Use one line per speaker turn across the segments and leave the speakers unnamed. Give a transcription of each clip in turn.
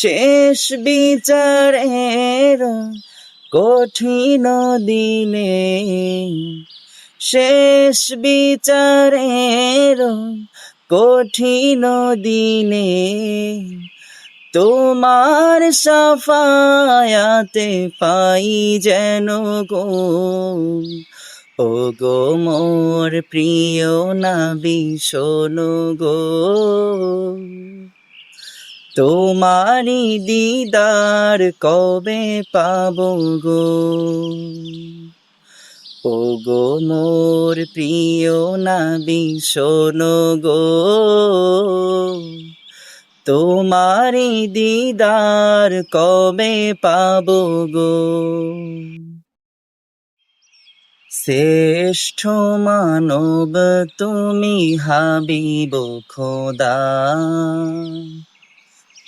শেষ বিচারের কঠিন দিনে, শেষ বিচারের কঠিন দিনে তোমার সাফায়াতে পাই যেন গো। ও গো মোর প্রিয় নাবি, শোনো গো। তোমারি দিদার কবে পাব গো? ও গো মোর প্রিয় নাবি, শোনো গো। তোমারি দিদার কবে পাব গো? শ্রেষ্ঠ মানব তুমি হাবিব খোদা।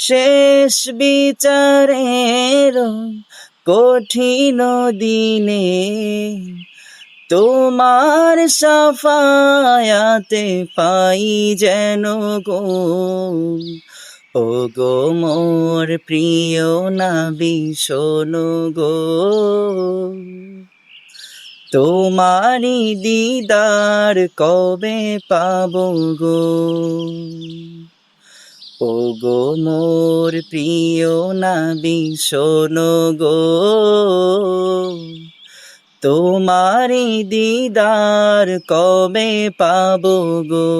শেষ বিচারের কঠিন দিনে তোমার সাফায়াতে পাই যেন গো। ও গো মোর প্রিয় নাবি, শোনো গো। তোমারি দিদার কবে পাব গো? গো মোর প্রিয় নাবি শোনো গো। তোমারি দিদার কবে পাবো গো?